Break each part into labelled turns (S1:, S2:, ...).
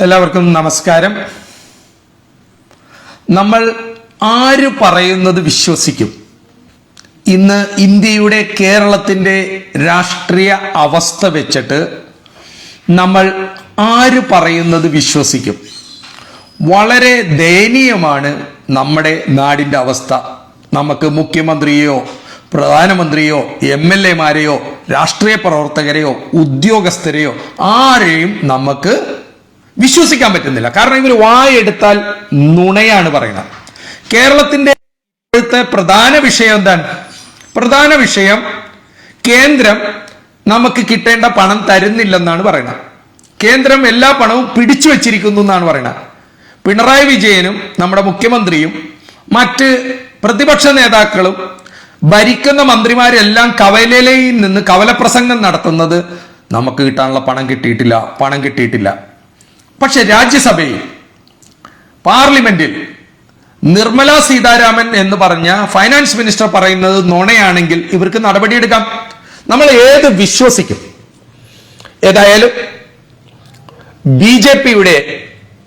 S1: എല്ലാവർക്കും നമസ്കാരം. നമ്മൾ ആര് പറയുന്നത് വിശ്വസിക്കും? ഇന്ന് ഇന്ത്യയുടെ കേരളത്തിന്റെ രാഷ്ട്രീയ അവസ്ഥ വെച്ചിട്ട് നമ്മൾ ആര് പറയുന്നത് വിശ്വസിക്കും? വളരെ ദയനീയമാണ് നമ്മുടെ നാടിന്റെ അവസ്ഥ. നമുക്ക് മുഖ്യമന്ത്രിയോ പ്രധാനമന്ത്രിയോ എം എൽ എമാരെയോ രാഷ്ട്രീയ പ്രവർത്തകരെയോ ഉദ്യോഗസ്ഥരെയോ ആരെയും നമുക്ക് വിശ്വസിക്കാൻ പറ്റുന്നില്ല. കാരണം ഇവർ വായെടുത്താൽ നുണയാണ് പറയുന്നത്. കേരളത്തിന്റെ ഇപ്പോഴത്തെ പ്രധാന വിഷയം എന്താണ്? പ്രധാന വിഷയം കേന്ദ്രം നമുക്ക് കിട്ടേണ്ട പണം തരുന്നില്ലെന്നാണ് പറയുന്നത്. കേന്ദ്രം എല്ലാ പണവും പിടിച്ചു വച്ചിരിക്കുന്നു എന്നാണ് പറയുന്നത്. പിണറായി വിജയനും നമ്മുടെ മുഖ്യമന്ത്രിയും മറ്റ് പ്രതിപക്ഷ നേതാക്കളും ഭരിക്കുന്ന മന്ത്രിമാരെല്ലാം കവലയിൽ നിന്ന് കവലപ്രസംഗം നടത്തുന്നത് നമുക്ക് കിട്ടാനുള്ള പണം കിട്ടിയിട്ടില്ല പണം കിട്ടിയിട്ടില്ല. പക്ഷെ രാജ്യസഭയിൽ പാർലമെന്റിൽ നിർമ്മല സീതാരാമൻ എന്ന് പറഞ്ഞ ഫൈനാൻസ് മിനിസ്റ്റർ പറയുന്നത് നുണയാണെങ്കിൽ ഇവർക്ക് നടപടിയെടുക്കാം. നമ്മൾ ഏത് വിശ്വസിക്കും? ഏതായാലും ബി ജെ പിയുടെ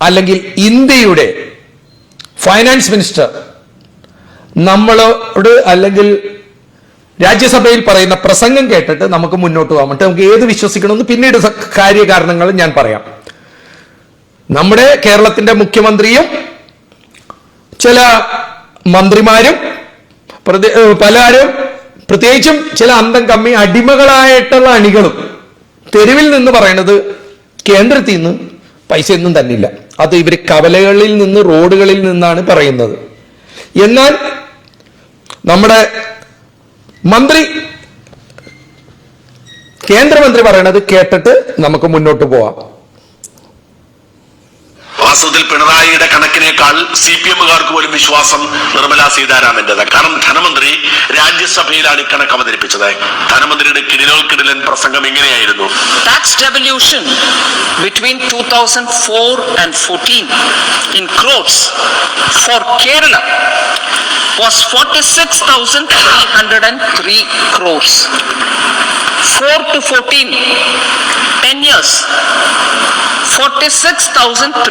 S1: അല്ലെങ്കിൽ ഇന്ത്യയുടെ ഫൈനാൻസ് മിനിസ്റ്റർ നമ്മളോട് അല്ലെങ്കിൽ രാജ്യസഭയിൽ പറയുന്ന പ്രസംഗം കേട്ടിട്ട് നമുക്ക് മുന്നോട്ട് പോകാൻ പറ്റും നമുക്ക് ഏത് വിശ്വസിക്കണമെന്ന് പിന്നീട് കാര്യകാരണങ്ങൾ ഞാൻ പറയാം. നമ്മുടെ കേരളത്തിന്റെ മുഖ്യമന്ത്രിയും ചില മന്ത്രിമാരും പലരും പ്രത്യേകിച്ചും ചില അന്തം കമ്മി അടിമകളായിട്ടുള്ള അണികളും തെരുവിൽ നിന്ന് പറയുന്നത് കേന്ദ്രത്തിൽ നിന്ന് പൈസ ഒന്നും തന്നില്ല. അത് ഇവർ കവലകളിൽ നിന്ന് റോഡുകളിൽ നിന്നാണ് പറയുന്നത്. എന്നാൽ നമ്മുടെ മന്ത്രി കേന്ദ്രമന്ത്രി പറയണത് കേട്ടിട്ട് നമുക്ക് മുന്നോട്ട് പോവാം.
S2: വാസ്തവത്തിൽ പിണറായിയുടെ കണക്കിനേക്കാൾ സി പി എമ്മുകാർക്ക് പോലും വിശ്വാസം നിർമ്മല സീതാരാമന്റേത് കാരണം ധനമന്ത്രി രാജ്യസഭയിലാണ് ഇക്കണക്ക് അവതരിപ്പിച്ചത്. ധനമന്ത്രിയുടെ കിടിലോൽ കിടിലൻ പ്രസംഗം ഇങ്ങനെയായിരുന്നു.
S3: Kerala between 2004 and 14 in four Kerala. Was 46,303 crores. 4 to 14, 10 years, 46,303.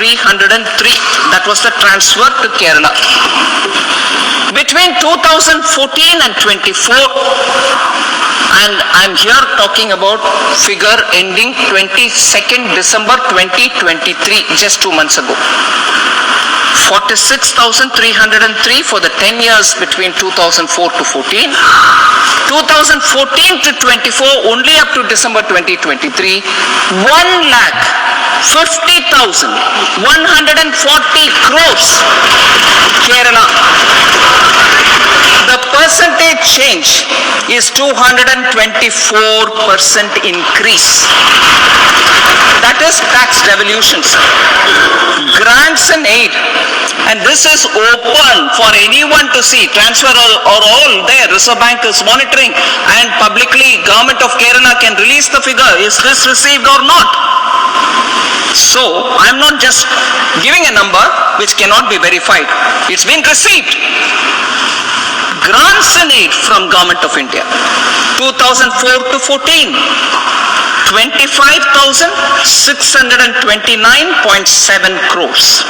S3: That was the transfer to Kerala. Between 2014 and 24, and I'm here talking about figure ending 22nd December 2023, just two months ago. 46,303 for the 10 years between 2004 to 14. 2014 to 24, only up to December 2023, 1 lakh 50,140 crores. Kerala. The percentage change is 224% increase. That is tax devolution, sir. Grants and aid. And this is open for anyone to see. Transfer are all there. Reserve Bank is monitoring and publicly government of Kerala can release the figure. Is this received or not? So, I'm not just giving a number which cannot be verified. It's been received grants and aid from Government of India. 2004 to 14, 25,629.7 crores.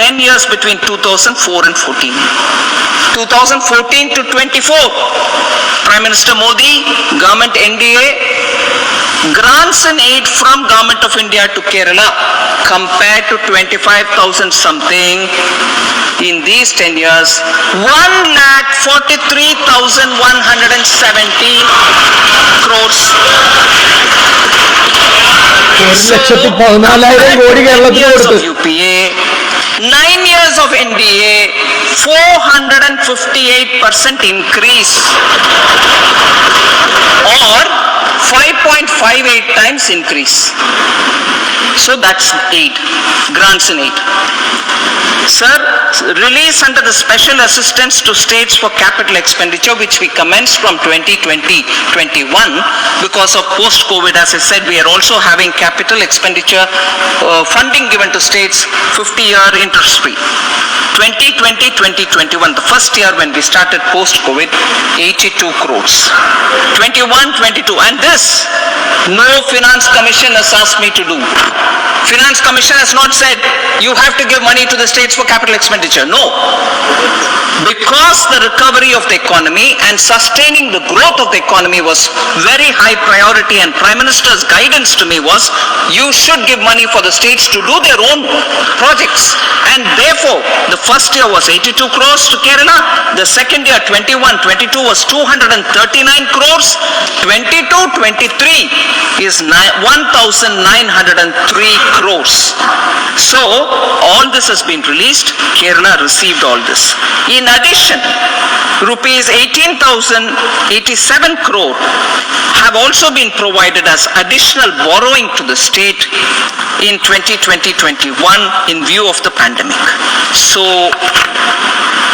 S3: 10 years between 2004 and 14. 2014 to 24, Prime Minister Modi, Government NDA, grants and aid from government of India to Kerala compared to 25,000 something in these 10 years. 1 lakh 43,117 crores.
S1: So,
S3: years of UPA, 9 years of NDA 458% increase. Or 5.58 times increase. So that's 8, grants and aid. Sir, release under the special assistance to states for capital expenditure which we commenced from 2020-21 because of post-COVID, as I said, we are also having capital expenditure uh, funding given to states 50-year interest free. 2020-2021, the first year when we started post-COVID, 82 crores. 21-22, and this this, no finance commission has asked me to do. Finance commission has not said, you have to give money to the states for capital expenditure. No. Recovery of the economy and sustaining the growth of the economy was very high priority and Prime Minister's guidance to me was, you should give money for the states to do their own projects. And therefore, the first year was 82 crores to Kerala, the second year 21, 22 was 239 crores, 22, 23 is 1,903 crores. So, all this has been released, Kerala received all this. In addition, rupees 18,087 crore have also been provided as additional borrowing to the state in 2020-21 in view of the pandemic. So,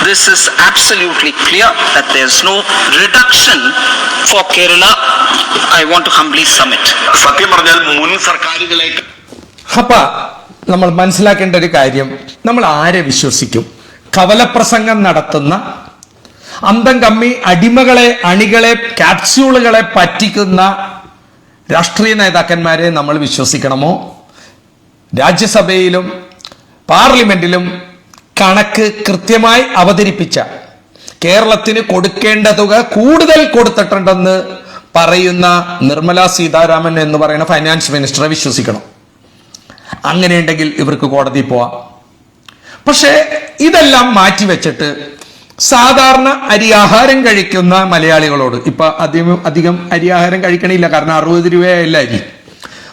S3: this is absolutely clear that there's no reduction for Kerala. I want to humbly submit.
S2: സത്യം പറഞ്ഞാൽ മുൻ സർക്കാരുകളേക്ക്
S1: അപ്പ നമ്മൾ മനസ്സിലാക്കേണ്ട ഒരു കാര്യം നമ്മൾ ആരെ വിശ്വസിക്കും കവലപ്രസംഗം നടത്തുന്ന അന്തം കമ്മി അടിമകളെ അണികളെ കാപ്സ്യൂളുകളെ പറ്റിക്കുന്ന രാഷ്ട്രീയ നേതാക്കന്മാരെ നമ്മൾ വിശ്വസിക്കണമോ? രാജ്യസഭയിലും പാർലമെന്റിലും കണക്ക് കൃത്യമായി അവതരിപ്പിച്ച കേരളത്തിന് കൊടുക്കേണ്ട തുക കൂടുതൽ കൊടുത്തിട്ടുണ്ടെന്ന് പറയുന്ന നിർമ്മല സീതാരാമൻ എന്ന് പറയുന്ന ഫൈനാൻസ് മിനിസ്റ്ററെ വിശ്വസിക്കണം. അങ്ങനെയുണ്ടെങ്കിൽ ഇവർക്ക് കോടതി പോവാം. പക്ഷേ ഇതെല്ലാം മാറ്റിവെച്ചിട്ട് സാധാരണ അരിയാഹാരം കഴിക്കുന്ന മലയാളികളോട് ഇപ്പൊ അധികം അധികം അരിയാഹാരം കഴിക്കണില്ല കാരണം അറുപത് രൂപയല്ല അരി.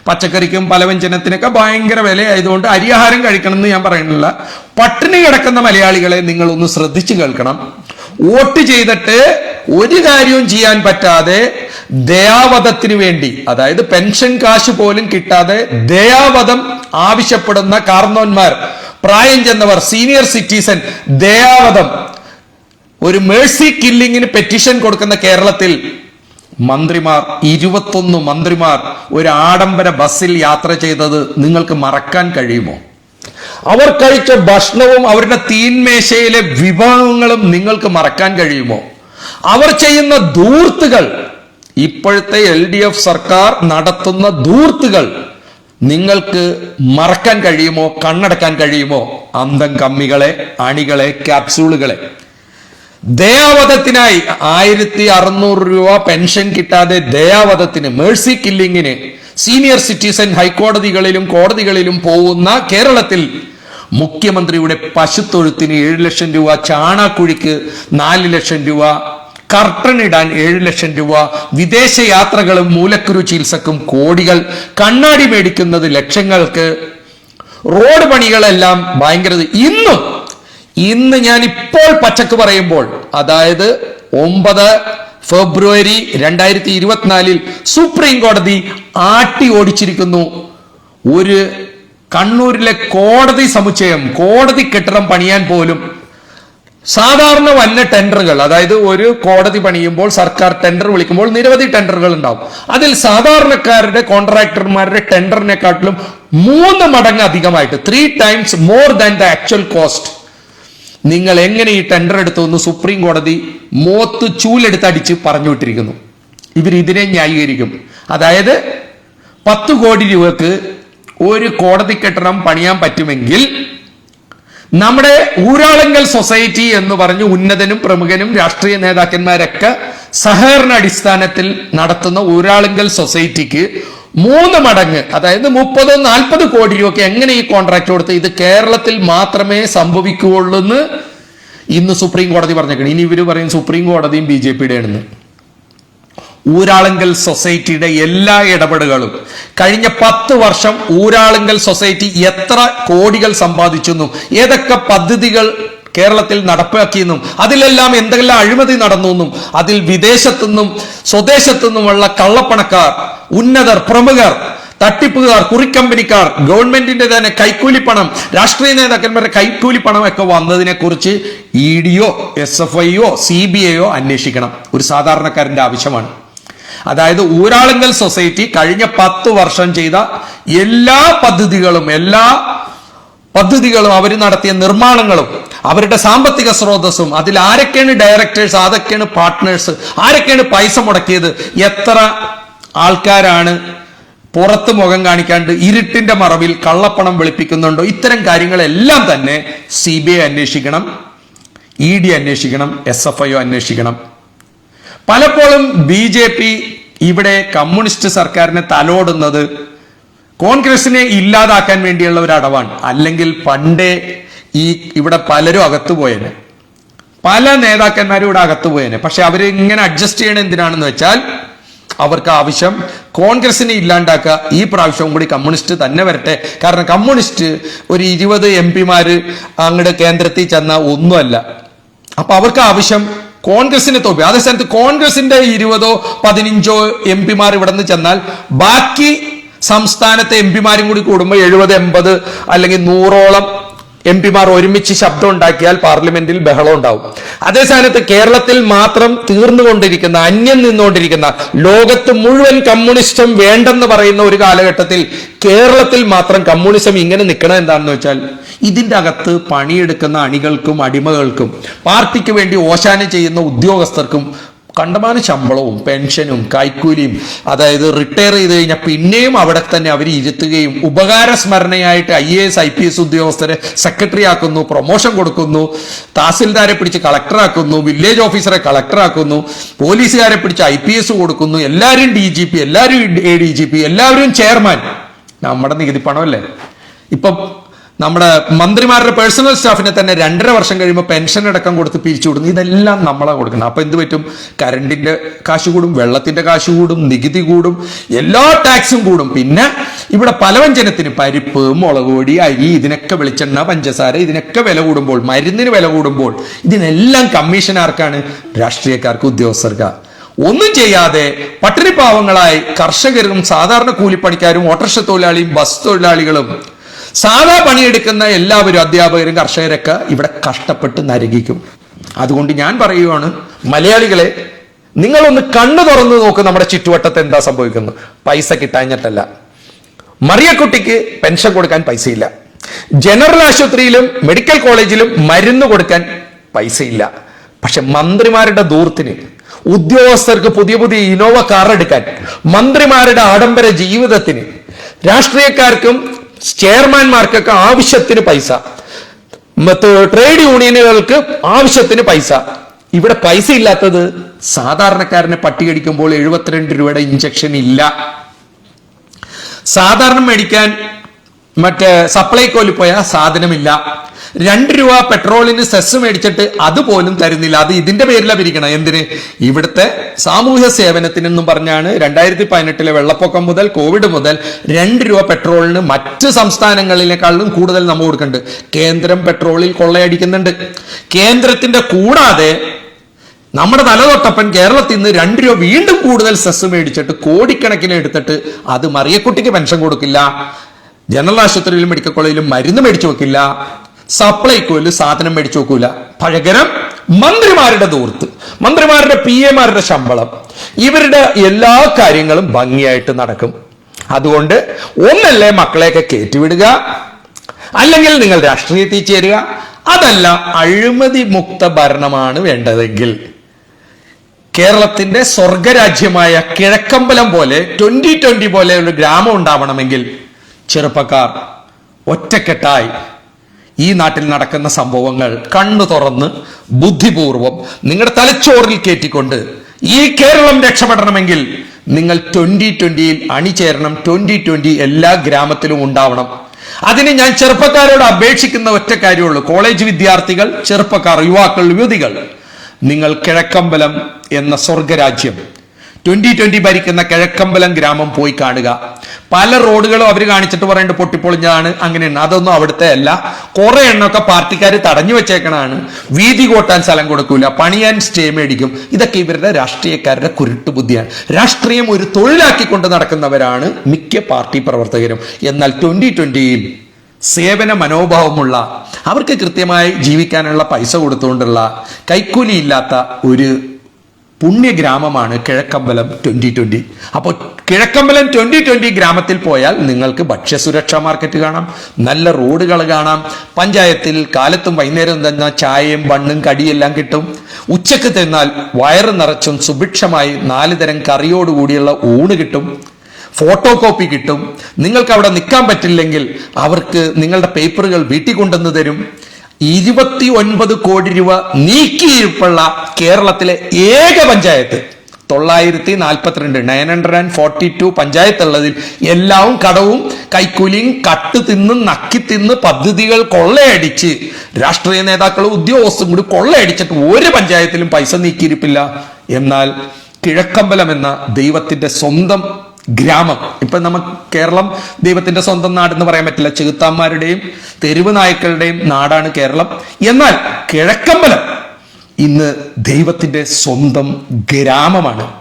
S1: പച്ചക്കറിക്കും പലവ്യഞ്ജനത്തിനൊക്കെ ഭയങ്കര വിലയായതുകൊണ്ട് അരിയാഹാരം കഴിക്കണം എന്ന് ഞാൻ പറയുന്നില്ല. പട്ടിണി കിടക്കുന്ന മലയാളികളെ നിങ്ങൾ ഒന്ന് ശ്രദ്ധിച്ചു കേൾക്കണം. വോട്ട് ചെയ്തിട്ട് ഒരു കാര്യവും ചെയ്യാൻ പറ്റാതെ ദയാവധത്തിന് വേണ്ടി അതായത് പെൻഷൻ കാശ് പോലും കിട്ടാതെ ദയാവധം ആവശ്യപ്പെടുന്ന കാർന്നോന്മാർ പ്രായം ചെന്നവർ സീനിയർ സിറ്റിസൺ ദയാവധം ഒരു മേഴ്സി കില്ലിങ്ങിന് പെറ്റീഷൻ കൊടുക്കുന്ന കേരളത്തിൽ മന്ത്രിമാർ ഇരുപത്തൊന്ന് മന്ത്രിമാർ ഒരു ആഡംബര ബസ്സിൽ യാത്ര ചെയ്തത് നിങ്ങൾക്ക് മറക്കാൻ കഴിയുമോ? അവർ കഴിച്ച ഭക്ഷണവും അവരുടെ തീന്മേശയിലെ വിഭവങ്ങളും നിങ്ങൾക്ക് മറക്കാൻ കഴിയുമോ? അവർ ചെയ്യുന്ന ദൂർത്തുകൾ ഇപ്പോഴത്തെ എൽ ഡി എഫ് സർക്കാർ നടത്തുന്ന ദൂർത്തുകൾ നിങ്ങൾക്ക് മറക്കാൻ കഴിയുമോ? കണ്ണടക്കാൻ കഴിയുമോ? അന്തം കമ്മികളെ അണികളെ ക്യാപ്സ്യൂളുകളെ ദയാവധത്തിനായി ആയിരത്തി അറുന്നൂറ് രൂപ പെൻഷൻ കിട്ടാതെ ദയാവധത്തിന് മേഴ്സി കില്ലിങ്ങിന് സീനിയർ സിറ്റിസൺ ഹൈക്കോടതികളിലും കോടതികളിലും പോകുന്ന കേരളത്തിൽ മുഖ്യമന്ത്രിയുടെ പശുത്തൊഴുത്തിന് ഏഴ് ലക്ഷം രൂപ ചാണാക്കുഴിക്ക് നാല് ലക്ഷം രൂപ കർട്ടൺ ഇടാൻ ഏഴ് ലക്ഷം രൂപ വിദേശ യാത്രകളും മൂലക്കുരു ചികിത്സക്കും കോടികൾ കണ്ണാടി മേടിക്കുന്നത് ലക്ഷങ്ങൾക്ക് റോഡ് പണികളെല്ലാം ഭയങ്കര ഇന്നും ഇന്ന് ഞാൻ ഇപ്പോൾ പച്ചക്ക് പറയുമ്പോൾ അതായത് ഒമ്പത് ഫെബ്രുവരി രണ്ടായിരത്തി ഇരുപത്തിനാലിൽ സുപ്രീം കോടതി ആട്ടി ഓടിച്ചിരിക്കുന്നു. ഒരു കണ്ണൂരിലെ കോടതി സമുച്ചയം കോടതി കെട്ടിടം പണിയാൻ പോലും സാധാരണ വല്ല ടെൻഡറുകൾ അതായത് ഒരു കോടതി പണിയുമ്പോൾ സർക്കാർ ടെൻഡർ വിളിക്കുമ്പോൾ നിരവധി ടെൻഡറുകൾ ഉണ്ടാവും. അതിൽ സാധാരണക്കാരുടെ കോൺട്രാക്ടർമാരുടെ ടെൻഡറിനെക്കാട്ടിലും മൂന്ന് മടങ്ങ് അധികമായിട്ട് three times more than the actual cost നിങ്ങൾ എങ്ങനെ ഈ ടെൻഡർ എടുത്തു എന്ന് സുപ്രീം കോടതി മോത്ത് ചൂലെടുത്ത് അടിച്ച് പറഞ്ഞു വിട്ടിരിക്കുന്നു. ഇവർ ഇതിനെ ന്യായീകരിക്കും. അതായത് പത്ത് കോടി രൂപക്ക് ഒരു കോടതി കെട്ടിടം പണിയാൻ പറ്റുമെങ്കിൽ നമ്മുടെ ഊരാളുങ്കൽ സൊസൈറ്റി എന്ന് പറഞ്ഞ് ഉന്നതനും പ്രമുഖനും രാഷ്ട്രീയ നേതാക്കന്മാരൊക്കെ സഹകരണ അടിസ്ഥാനത്തിൽ നടത്തുന്ന ഊരാളുങ്കൽ സൊസൈറ്റിക്ക് മൂന്ന് മടങ്ങ് അതായത് മുപ്പതോ നാൽപ്പത് കോടി രൂപയ്ക്ക് എങ്ങനെ ഈ കോൺട്രാക്ട് കൊടുത്ത് ഇത് കേരളത്തിൽ മാത്രമേ സംഭവിക്കുകയുള്ളൂ എന്ന് ഇന്ന് സുപ്രീം കോടതി പറഞ്ഞേക്കണം. ഇനി ഇവർ പറയും സുപ്രീം കോടതിയും ബി ജെ പിയുടെ ആണെന്ന് ഊരാളുങ്കൽ സൊസൈറ്റിയുടെ എല്ലാ ഇടപെടലുകളും കഴിഞ്ഞ പത്ത് വർഷം ഊരാളുങ്കൽ സൊസൈറ്റി എത്ര കോടികൾ സമ്പാദിച്ചെന്നും ഏതൊക്കെ പദ്ധതികൾ കേരളത്തിൽ നടപ്പാക്കിയെന്നും അതിലെല്ലാം എന്തെല്ലാം അഴിമതി നടന്നു എന്നും അതിൽ വിദേശത്തുനിന്നും സ്വദേശത്തുനിന്നുമുള്ള കള്ളപ്പണക്കാർ ഉന്നതർ പ്രമുഖർ തട്ടിപ്പുകാർ കുറിക്കമ്പനിക്കാർ ഗവൺമെന്റിന്റെ തന്നെ കൈക്കൂലി പണം രാഷ്ട്രീയ നേതാക്കന്മാരുടെ കൈക്കൂലി പണം ഒക്കെ വന്നതിനെ കുറിച്ച് ഇ ഡിയോ എസ് എഫ് ഐയോ സി ബി ഐയോ അന്വേഷിക്കണം. ഒരു സാധാരണക്കാരന്റെ ആവശ്യമാണ്. അതായത് ഊരാളുങ്കൽ സൊസൈറ്റി കഴിഞ്ഞ പത്ത് വർഷം ചെയ്ത എല്ലാ പദ്ധതികളും എല്ലാ പദ്ധതികളും അവർ നടത്തിയ നിർമ്മാണങ്ങളും അവരുടെ സാമ്പത്തിക സ്രോതസ്സും അതിൽ ആരൊക്കെയാണ് ഡയറക്ടേഴ്സ് ആരൊക്കെയാണ് പാർട്ട്നേഴ്സ് ആരൊക്കെയാണ് പൈസ മുടക്കിയത് എത്ര ആൾക്കാരാണ് പുറത്ത് മുഖം കാണിക്കാണ്ട് ഇരുട്ടിന്റെ മറവിൽ കള്ളപ്പണം വെളുപ്പിക്കുന്നുണ്ടോ? ഇത്തരം കാര്യങ്ങളെല്ലാം തന്നെ സി ബി ഐ അന്വേഷിക്കണം ഇ ഡി അന്വേഷിക്കണം എസ് എഫ് ഐ ഒ അന്വേഷിക്കണം. പലപ്പോഴും ബി ജെ പി ഇവിടെ കമ്മ്യൂണിസ്റ്റ് സർക്കാരിനെ തലോടുന്നത് കോൺഗ്രസിനെ ഇല്ലാതാക്കാൻ വേണ്ടിയുള്ള ഒരു അടവാണ്. അല്ലെങ്കിൽ പണ്ടേ ഈ ഇവിടെ പലരും അകത്തു പോയേനെ. പല നേതാക്കന്മാരും ഇവിടെ അകത്തു പോയേനെ. പക്ഷെ അവരിങ്ങനെ അഡ്ജസ്റ്റ് ചെയ്യണ എന്തിനാണെന്ന് വെച്ചാൽ അവർക്ക് ആവശ്യം കോൺഗ്രസിനെ ഇല്ലാണ്ടാക്കുക ഈ പ്രാവശ്യവും കൂടി കമ്മ്യൂണിസ്റ്റ് തന്നെ വരട്ടെ. കാരണം കമ്മ്യൂണിസ്റ്റ് ഒരു ഇരുപത് എം പിമാര് അങ്ങോട്ട് കേന്ദ്രത്തിൽ ചെന്ന ഒന്നുമല്ല. അപ്പൊ അവർക്ക് ആവശ്യം കോൺഗ്രസിന്റെ തോപ്പി അതേ സ്ഥാനത്ത് കോൺഗ്രസിന്റെ ഇരുപതോ പതിനഞ്ചോ എം പിമാർ ഇവിടെ നിന്ന് ചെന്നാൽ ബാക്കി സംസ്ഥാനത്തെ എം പിമാരും കൂടി കൂടുമ്പോൾ എഴുപത് എൺപത് അല്ലെങ്കിൽ നൂറോളം എം പിമാർ ഒരുമിച്ച് ശബ്ദം ഉണ്ടാക്കിയാൽ പാർലമെന്റിൽ ബഹളം ഉണ്ടാവും. അതേ സ്ഥാനത്ത് കേരളത്തിൽ മാത്രം തീർന്നുകൊണ്ടിരിക്കുന്ന അന്യം നിന്നുകൊണ്ടിരിക്കുന്ന ലോകത്ത് മുഴുവൻ കമ്മ്യൂണിസ്റ്റം വേണ്ടെന്ന് പറയുന്ന ഒരു കാലഘട്ടത്തിൽ കേരളത്തിൽ മാത്രം കമ്മ്യൂണിസം ഇങ്ങനെ നിൽക്കണം എന്താണെന്ന് വെച്ചാൽ ഇതിന്റെ അകത്ത് പണിയെടുക്കുന്ന അണികൾക്കും അടിമകൾക്കും പാർട്ടിക്ക് വേണ്ടി ഓശാന ചെയ്യുന്ന ഉദ്യോഗസ്ഥർക്കും കണ്ടമാന ശമ്പളവും പെൻഷനും കൈക്കൂലിയും അതായത് റിട്ടയർ ചെയ്ത് കഴിഞ്ഞാൽ പിന്നെയും അവിടെ തന്നെ അവർ ഇരുത്തുകയും ഉപകാര സ്മരണയായിട്ട് I A S I P S ഉദ്യോഗസ്ഥരെ സെക്രട്ടറി ആക്കുന്നു പ്രൊമോഷൻ കൊടുക്കുന്നു തഹസിൽദാരെ പിടിച്ച് കളക്ടറാക്കുന്നു വില്ലേജ് ഓഫീസറെ കളക്ടറാക്കുന്നു പോലീസുകാരെ പിടിച്ച് ഐ പി എസ് കൊടുക്കുന്നു എല്ലാവരും ഡി ജി പി എല്ലാവരും എ ഡി ജി പി എല്ലാവരും ചെയർമാൻ. നമ്മുടെ നികുതി പണമല്ലേ? ഇപ്പം നമ്മുടെ മന്ത്രിമാരുടെ പേഴ്സണൽ സ്റ്റാഫിനെ തന്നെ രണ്ടര വർഷം കഴിയുമ്പോൾ പെൻഷൻ അടക്കം കൊടുത്ത് പിരിച്ചു വിടുന്നു. ഇതെല്ലാം നമ്മളെ കൊടുക്കണം അപ്പൊ എന്ത് പറ്റും? കരണ്ടിന്റെ കാശ് കൂടും വെള്ളത്തിന്റെ കാശ് കൂടും നികുതി കൂടും എല്ലാ ടാക്സും കൂടും. പിന്നെ ഇവിടെ പല വ്യഞ്ജനത്തിന് പരിപ്പ് മുളക് പൊടി അരി ഇതിനൊക്കെ വെളിച്ചെണ്ണ പഞ്ചസാര ഇതിനൊക്കെ വില കൂടുമ്പോൾ മരുന്നിന് വില കൂടുമ്പോൾ ഇതിനെല്ലാം കമ്മീഷൻ ആർക്കാണ്? രാഷ്ട്രീയക്കാർക്ക് ഉദ്യോഗസ്ഥർക്ക്. ഒന്നും ചെയ്യാതെ പട്ടിണി പാവങ്ങളായി കർഷകരും സാധാരണ കൂലിപ്പണിക്കാരും ഓട്ടോറിക്ഷ തൊഴിലാളിയും ബസ് തൊഴിലാളികളും സാധാ പണിയെടുക്കുന്ന എല്ലാവരും അധ്യാപകരും കർഷകരൊക്കെ ഇവിടെ കഷ്ടപ്പെട്ട് നരകിക്കും. അതുകൊണ്ട് ഞാൻ പറയുവാണ് മലയാളികളെ നിങ്ങളൊന്ന് കണ്ണു തുറന്നു നോക്ക് നമ്മുടെ ചുറ്റുവട്ടത്ത് എന്താ സംഭവിക്കുന്നത്. പൈസ കിട്ടാഞ്ഞിട്ടല്ല. മറിയക്കുട്ടിക്ക് പെൻഷൻ കൊടുക്കാൻ പൈസയില്ല. ജനറൽ ആശുപത്രിയിലും മെഡിക്കൽ കോളേജിലും മരുന്ന് കൊടുക്കാൻ പൈസയില്ല. പക്ഷെ മന്ത്രിമാരുടെ ദൂർത്തിന് ഉദ്യോഗസ്ഥർക്ക് പുതിയ പുതിയ ഇനോവ കാർ എടുക്കാൻ മന്ത്രിമാരുടെ ആഡംബര ജീവിതത്തിന് രാഷ്ട്രീയക്കാർക്കും ചെയർമാൻമാർക്കൊക്കെ ആവശ്യത്തിന് പൈസ. ട്രേഡ് യൂണിയനുകൾക്ക് ആവശ്യത്തിന് പൈസ. ഇവിടെ പൈസ ഇല്ലാത്തത് സാധാരണക്കാരനെ പട്ടികടിക്കുമ്പോൾ എഴുപത്തിരണ്ട് രൂപയുടെ ഇഞ്ചക്ഷൻ ഇല്ല. സാധാരണ മേടിക്കാൻ മറ്റേ സപ്ലൈകോയിൽ പോയാൽ സാധനമില്ല. രണ്ട് രൂപ പെട്രോളിന് സെസ് മേടിച്ചിട്ട് അതുപോലും തരുന്നില്ല. അത് ഇതിന്റെ പേരിലാണ് പിരിക്കണം. എന്തിന്? ഇവിടുത്തെ സാമൂഹ്യ സേവനത്തിനെന്നും പറഞ്ഞാണ് രണ്ടായിരത്തി പതിനെട്ടിലെ വെള്ളപ്പൊക്കം മുതൽ കോവിഡ് മുതൽ രണ്ട് രൂപ പെട്രോളിന് മറ്റ് സംസ്ഥാനങ്ങളിലേക്കാളും കൂടുതൽ നമ്മൾ കൊടുക്കുന്നുണ്ട് കേന്ദ്രം പെട്രോളിൽ കൊള്ളയടിക്കുന്നുണ്ട്. കേന്ദ്രത്തിന്റെ കൂടാതെ നമ്മുടെ തലതൊട്ടപ്പൻ കേരളത്തിൽ നിന്ന് രണ്ട് രൂപ വീണ്ടും കൂടുതൽ സെസ് മേടിച്ചിട്ട് കോടിക്കണക്കിന് എടുത്തിട്ട് അത് മറിയക്കുട്ടിക്ക് പെൻഷൻ കൊടുക്കില്ല. ജനറൽ ആശുപത്രിയിലും മെഡിക്കൽ കോളേജിലും മരുന്ന് മേടിച്ചു വെക്കില്ല. സപ്ലൈകോയിൽ സാധനം മേടിച്ചു നോക്കൂല പഴകരം മന്ത്രിമാരുടെ ദൂർത്ത് മന്ത്രിമാരുടെ പി എമാരുടെ ശമ്പളം. ഇവരുടെ എല്ലാ കാര്യങ്ങളും ഭംഗിയായിട്ട് നടക്കും. അതുകൊണ്ട് ഒന്നല്ലേ മക്കളെയൊക്കെ കയറ്റിവിടുക അല്ലെങ്കിൽ നിങ്ങൾ രാഷ്ട്രീയത്തിൽ ചേരുക? അതല്ല അഴിമതി മുക്ത ഭരണമാണ് വേണ്ടതെങ്കിൽ. കേരളത്തിന്റെ സ്വർഗരാജ്യമായ കിഴക്കമ്പലം പോലെ ട്വന്റി ട്വന്റി പോലെ ഒരു ഗ്രാമം ഉണ്ടാവണമെങ്കിൽ ചെറുപ്പക്കാർ ഒറ്റക്കെട്ടായി ഈ നാട്ടിൽ നടക്കുന്ന സംഭവങ്ങൾ കണ്ണു തുറന്ന് ബുദ്ധിപൂർവം നിങ്ങളുടെ തലച്ചോറിൽ കയറ്റിക്കൊണ്ട് ഈ കേരളം രക്ഷപ്പെടണമെങ്കിൽ നിങ്ങൾ ട്വന്റി ട്വന്റിയിൽ അണിചേരണം ട്വന്റി ട്വന്റി എല്ലാ ഗ്രാമത്തിലും ഉണ്ടാവണം. അതിന് ഞാൻ ചെറുപ്പക്കാരോട് അപേക്ഷിക്കുന്ന ഒറ്റ കാര്യമുള്ളൂ. കോളേജ് വിദ്യാർത്ഥികൾ ചെറുപ്പക്കാർ യുവാക്കൾ യുവതികൾ നിങ്ങൾ കിഴക്കമ്പലം എന്ന സ്വർഗരാജ്യം ട്വന്റി ട്വന്റി ഭരിക്കുന്ന കിഴക്കമ്പലം ഗ്രാമം പോയി കാണുക. പല റോഡുകളും അവർ കാണിച്ചിട്ട് പറയുന്നുണ്ട് പൊട്ടിപ്പൊളിഞ്ഞതാണ് അങ്ങനെയാണ്. അതൊന്നും അവിടുത്തെ അല്ല. കുറെ എണ്ണമൊക്കെ പാർട്ടിക്കാർ തടഞ്ഞു വെച്ചേക്കണാണ്. വീതി കൂട്ടാൻ സ്ഥലം കൊടുക്കൂല. പണിയാൻ സ്റ്റേ മേടിക്കും. ഇതൊക്കെ ഇവരുടെ രാഷ്ട്രീയക്കാരുടെ കുരുട്ട് ബുദ്ധിയാണ്. രാഷ്ട്രീയം ഒരു തൊഴിലാക്കിക്കൊണ്ട് നടക്കുന്നവരാണ് മിക്ക പാർട്ടി പ്രവർത്തകരും. എന്നാൽ ട്വന്റി ട്വന്റിയിൽ സേവന മനോഭാവമുള്ള അവർക്ക് കൃത്യമായി ജീവിക്കാനുള്ള പൈസ കൊടുത്തുകൊണ്ടുള്ള കൈക്കൂലിയില്ലാത്ത ഒരു പുണ്യഗ്രാമമാണ് കിഴക്കമ്പലം ട്വന്റി ട്വന്റി അപ്പോൾ കിഴക്കമ്പലം ട്വന്റി ട്വന്റി ഗ്രാമത്തിൽ പോയാൽ നിങ്ങൾക്ക് ഭക്ഷ്യസുരക്ഷാ മാർക്കറ്റ് കാണാം നല്ല റോഡുകൾ കാണാം പഞ്ചായത്തിൽ കാലത്തും വൈകുന്നേരം തന്ന ചായയും ബണ്ണും കടിയെല്ലാം കിട്ടും. ഉച്ചയ്ക്ക് തന്നാൽ വയറ് നിറച്ചും സുഭിക്ഷമായി നാല് തരം കറിയോടുകൂടിയുള്ള ഊണ് കിട്ടും. ഫോട്ടോ കോപ്പി കിട്ടും. നിങ്ങൾക്ക് അവിടെ നിൽക്കാൻ പറ്റില്ലെങ്കിൽ അവർക്ക് നിങ്ങളുടെ പേപ്പറുകൾ വീട്ടിൽ കൊണ്ടുവന്ന് തരും. ഇരുപത്തി ഒൻപത് കോടി രൂപ നീക്കിയിരിപ്പുള്ള കേരളത്തിലെ ഏക പഞ്ചായത്ത്. തൊള്ളായിരത്തി നാൽപ്പത്തിരണ്ട് nine hundred and forty two പഞ്ചായത്തുള്ളതിൽ എല്ലാവും കടവും കൈക്കൂലിയും കട്ട് തിന്ന് നക്കി തിന്ന് പദ്ധതികൾ കൊള്ളയടിച്ച് രാഷ്ട്രീയ നേതാക്കളും ഉദ്യോഗസ്ഥരും കൂടി കൊള്ളയടിച്ചിട്ട് ഒരു പഞ്ചായത്തിലും പൈസ നീക്കിയിരിപ്പില്ല. എന്നാൽ കിഴക്കമ്പലം എന്ന ദൈവത്തിന്റെ സ്വന്തം ഗ്രാമം. ഇപ്പൊ നമുക്ക് കേരളം ദൈവത്തിന്റെ സ്വന്തം നാട് എന്ന് പറയാൻ പറ്റില്ല. ചെകുത്താന്മാരുടെയും തെരുവ് നായ്ക്കളുടെയും നാടാണ് കേരളം. എന്നാൽ കിഴക്കമ്പലം ഇന്ന് ദൈവത്തിന്റെ സ്വന്തം ഗ്രാമമാണ്.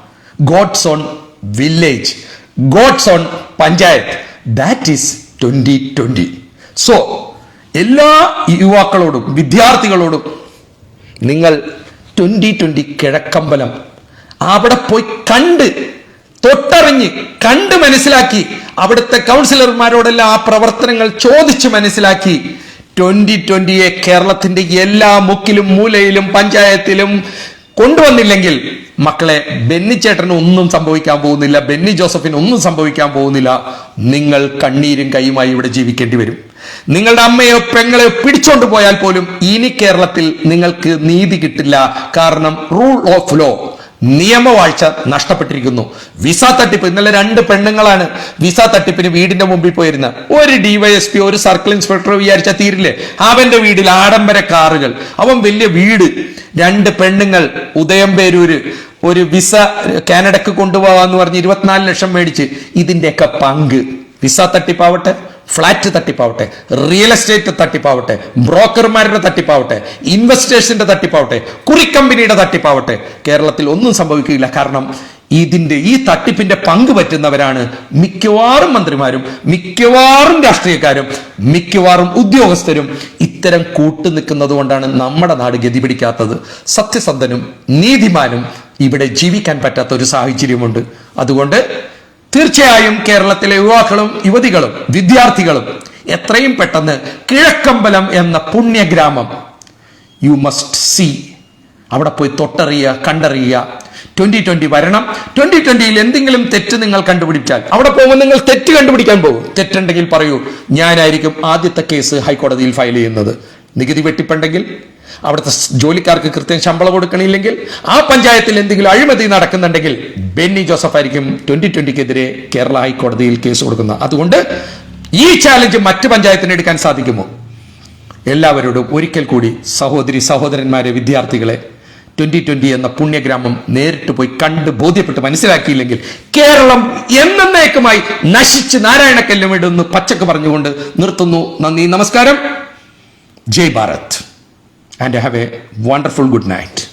S1: God's own village. God's own panchayat. That is twenty twenty so എല്ലാ യുവാക്കളോടും വിദ്യാർത്ഥികളോടും നിങ്ങൾ ട്വന്റി ട്വന്റി കിഴക്കമ്പലം അവിടെ പോയി കണ്ട് തൊട്ടറിഞ്ഞ് കണ്ട് മനസ്സിലാക്കി അവിടുത്തെ കൗൺസിലർമാരോടെല്ലാം ആ പ്രവർത്തനങ്ങൾ ചോദിച്ച് മനസ്സിലാക്കി. ട്വന്റി ട്വന്റിയെ കേരളത്തിന്റെ എല്ലാ മുക്കിലും മൂലയിലും പഞ്ചായത്തിലും കൊണ്ടുവന്നില്ലെങ്കിൽ മക്കളെ ബെന്നിച്ചേട്ടന് ഒന്നും സംഭവിക്കാൻ പോകുന്നില്ല ബെന്നി ജോസഫിന് ഒന്നും സംഭവിക്കാൻ പോകുന്നില്ല. നിങ്ങൾ കണ്ണീരും കൈയുമായി ഇവിടെ ജീവിക്കേണ്ടി വരും. നിങ്ങളുടെ അമ്മയോ പെങ്ങളെയോ പിടിച്ചോണ്ട് പോയാൽ പോലും ഇനി കേരളത്തിൽ നിങ്ങൾക്ക് നീതി കിട്ടില്ല. കാരണം റൂൾ ഓഫ് ലോ നിയമവാഴ്ച നഷ്ടപ്പെട്ടിരിക്കുന്നു. വിസ തട്ടിപ്പ്. ഇന്നലെ രണ്ട് പെണ്ണുങ്ങളാണ് വിസ തട്ടിപ്പിന് വീടിന്റെ മുമ്പിൽ പോയിരുന്ന. ഒരു ഡിവൈഎസ്പി ഒരു സർക്കിൾ ഇൻസ്പെക്ടർ വിചാരിച്ച തീരില്ലേ? അവന്റെ വീട്ടിൽ ആഡംബര കാറുകൾ. അവൻ വലിയ വീട്. രണ്ട് പെണ്ണുങ്ങൾ ഉദയംപേരൂര് ഒരു വിസ കാനഡക്ക് കൊണ്ടുപോകാന്ന് പറഞ്ഞ് ഇരുപത്തിനാല് ലക്ഷം മേടിച്ച് ഇതിന്റെയൊക്കെ പങ്ക്. വിസ തട്ടിപ്പാവട്ടെ. ഫ്ലാറ്റ് തട്ടിപ്പാവട്ടെ റിയൽ എസ്റ്റേറ്റ് തട്ടിപ്പാവട്ടെ ബ്രോക്കർമാരുടെ തട്ടിപ്പാവട്ടെ ഇൻവെസ്റ്റേഴ്സിന്റെ തട്ടിപ്പാവട്ടെ കുറിക്കമ്പനിയുടെ തട്ടിപ്പാവട്ടെ കേരളത്തിൽ ഒന്നും സംഭവിക്കുകയില്ല. കാരണം ഇതിന്റെ ഈ തട്ടിപ്പിന്റെ പങ്ക് പറ്റുന്നവരാണ് മിക്കവാറും മന്ത്രിമാരും മിക്കവാറും രാഷ്ട്രീയക്കാരും മിക്കവാറും ഉദ്യോഗസ്ഥരും. ഇത്തരം കൂട്ടു നിൽക്കുന്നത് കൊണ്ടാണ് നമ്മുടെ നാട് ഗതി പിടിക്കാത്തത്. സത്യസന്ധനും നീതിമാനും ഇവിടെ ജീവിക്കാൻ പറ്റാത്ത ഒരു സാഹചര്യമുണ്ട്. അതുകൊണ്ട് തീർച്ചയായും കേരളത്തിലെ യുവാക്കളും യുവതികളും വിദ്യാർത്ഥികളും എത്രയും പെട്ടെന്ന് കിഴക്കമ്പലം എന്ന പുണ്യഗ്രാമം യു മസ്റ്റ് സി അവിടെ പോയി തൊട്ടറിയുക കണ്ടറിയുക ട്വന്റി ട്വന്റി വരണം. ട്വന്റി ട്വന്റിയിൽ എന്തെങ്കിലും തെറ്റ് നിങ്ങൾ കണ്ടുപിടിച്ചാൽ അവിടെ പോകുമ്പോൾ നിങ്ങൾ തെറ്റ് കണ്ടുപിടിക്കാൻ പോകും. തെറ്റുണ്ടെങ്കിൽ പറയൂ ഞാനായിരിക്കും ആദ്യത്തെ കേസ് ഹൈക്കോടതിയിൽ ഫയൽ ചെയ്യുന്നത്. നികുതി വെട്ടിപ്പുണ്ടെങ്കിൽ അവിടുത്തെ ജോലിക്കാർക്ക് കൃത്യം ശമ്പളം കൊടുക്കണില്ലെങ്കിൽ ആ പഞ്ചായത്തിൽ എന്തെങ്കിലും അഴിമതി നടക്കുന്നുണ്ടെങ്കിൽ ബെന്നി ജോസഫ് ആയിരിക്കും ട്വന്റി ട്വന്റിക്കെതിരെ കേരള ഹൈക്കോടതിയിൽ കേസ് കൊടുക്കുന്നത്. അതുകൊണ്ട് ഈ ചാലഞ്ച് മറ്റ് പഞ്ചായത്തിന് എടുക്കാൻ സാധിക്കുമോ? എല്ലാവരോടും ഒരിക്കൽ കൂടി സഹോദരി സഹോദരന്മാരെ വിദ്യാർത്ഥികളെ ട്വന്റി ട്വന്റി എന്ന പുണ്യഗ്രാമം നേരിട്ട് പോയി കണ്ട് ബോധ്യപ്പെട്ട് മനസ്സിലാക്കിയില്ലെങ്കിൽ കേരളം എന്നേക്കുമായി നശിച്ച് നാരായണക്കല്ലും ഇടുന്നു പച്ചക്ക് പറഞ്ഞുകൊണ്ട് നിർത്തുന്നു. നന്ദി നമസ്കാരം. Jay Bharat. And have a wonderful good night.